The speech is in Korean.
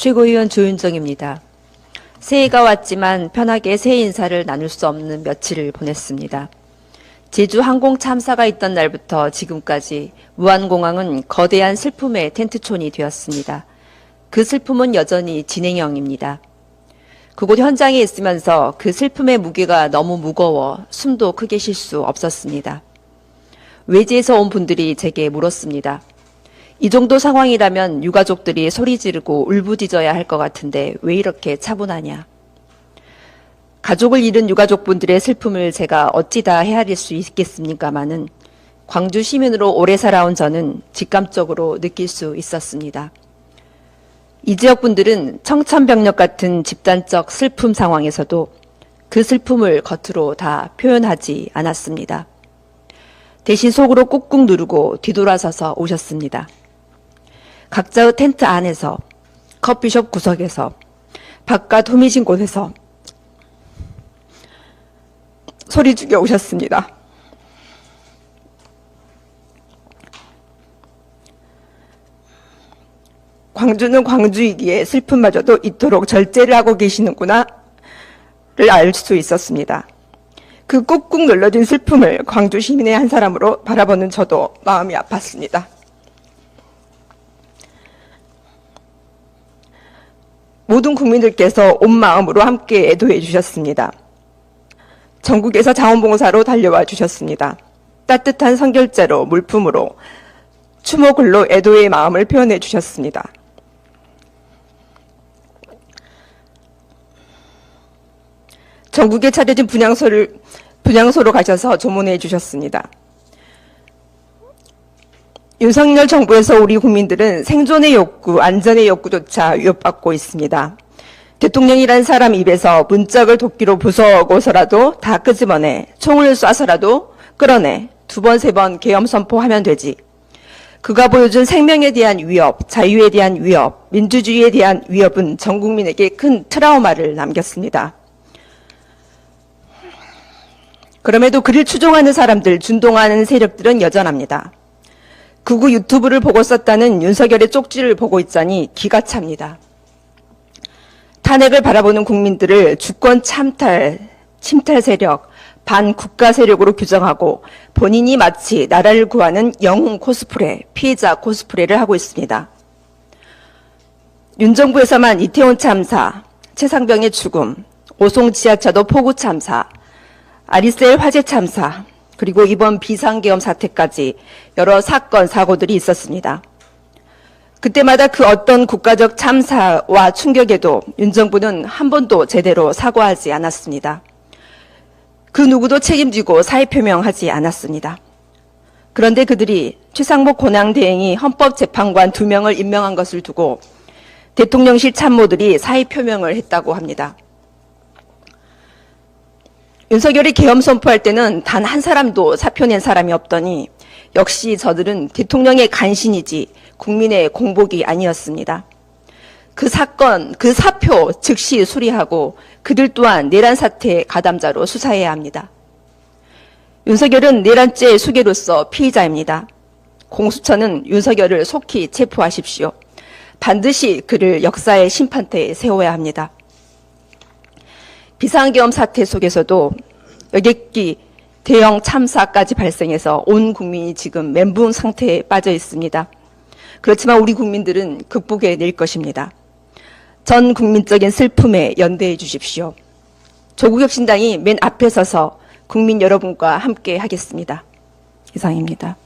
최고위원 조윤정입니다. 새해가 왔지만 편하게 새해 인사를 나눌 수 없는 며칠을 보냈습니다. 제주 항공 참사가 있던 날부터 지금까지 무안공항은 거대한 슬픔의 텐트촌이 되었습니다. 그 슬픔은 여전히 진행형입니다. 그곳 현장에 있으면서 그 슬픔의 무게가 너무 무거워 숨도 크게 쉴 수 없었습니다. 외지에서 온 분들이 제게 물었습니다. 이 정도 상황이라면 유가족들이 소리 지르고 울부짖어야 할 것 같은데 왜 이렇게 차분하냐. 가족을 잃은 유가족분들의 슬픔을 제가 어찌 다 헤아릴 수 있겠습니까마는 광주 시민으로 오래 살아온 저는 직감적으로 느낄 수 있었습니다. 이 지역 분들은 청천벽력 같은 집단적 슬픔 상황에서도 그 슬픔을 겉으로 다 표현하지 않았습니다. 대신 속으로 꾹꾹 누르고 뒤돌아서서 오셨습니다. 각자의 텐트 안에서 커피숍 구석에서 바깥 후미진 곳에서 소리 죽여 오셨습니다. 광주는 광주이기에 슬픔마저도 이토록 절제를 하고 계시는구나를 알 수 있었습니다. 그 꾹꾹 눌러진 슬픔을 광주 시민의 한 사람으로 바라보는 저도 마음이 아팠습니다. 모든 국민들께서 온 마음으로 함께 애도해 주셨습니다. 전국에서 자원봉사로 달려와 주셨습니다. 따뜻한 성결제로 물품으로 추모글로 애도의 마음을 표현해 주셨습니다. 전국에 차려진 분향소를 분향소로 가셔서 조문해 주셨습니다. 윤석열 정부에서 우리 국민들은 생존의 욕구, 안전의 욕구조차 위협받고 있습니다. 대통령이란 사람 입에서 문짝을 도끼로 부숴고서라도 다 끄집어내 총을 쏴서라도 끌어내 두 번, 세 번 계엄 선포하면 되지. 그가 보여준 생명에 대한 위협, 자유에 대한 위협, 민주주의에 대한 위협은 전 국민에게 큰 트라우마를 남겼습니다. 그럼에도 그를 추종하는 사람들, 준동하는 세력들은 여전합니다. 극우 유튜브를 보고 썼다는 윤석열의 쪽지를 보고 있자니 기가 찹니다. 탄핵을 바라보는 국민들을 주권 참탈, 침탈 세력, 반국가 세력으로 규정하고 본인이 마치 나라를 구하는 영웅 코스프레, 피해자 코스프레를 하고 있습니다. 윤 정부에서만 이태원 참사, 최상병의 죽음, 오송 지하차도 포구 참사, 아리셀 화재 참사, 그리고 이번 비상계엄 사태까지 여러 사건, 사고들이 있었습니다. 그때마다 그 어떤 국가적 참사와 충격에도 윤 정부는 한 번도 제대로 사과하지 않았습니다. 그 누구도 책임지고 사의 표명하지 않았습니다. 그런데 그들이 최상목 권양대행이 헌법재판관 두 명을 임명한 것을 두고 대통령실 참모들이 사의 표명을 했다고 합니다. 윤석열이 계엄 선포할 때는 단 한 사람도 사표 낸 사람이 없더니 역시 저들은 대통령의 간신이지 국민의 공복이 아니었습니다. 그 사건, 그 사표 즉시 수리하고 그들 또한 내란 사태 가담자로 수사해야 합니다. 윤석열은 내란죄 수괴로서 피의자입니다. 공수처는 윤석열을 속히 체포하십시오. 반드시 그를 역사의 심판대에 세워야 합니다. 비상계엄 사태 속에서도 여객기 대형 참사까지 발생해서 온 국민이 지금 멘붕 상태에 빠져 있습니다. 그렇지만 우리 국민들은 극복해 낼 것입니다. 전 국민적인 슬픔에 연대해 주십시오. 조국혁신당이 맨 앞에 서서 국민 여러분과 함께 하겠습니다. 이상입니다.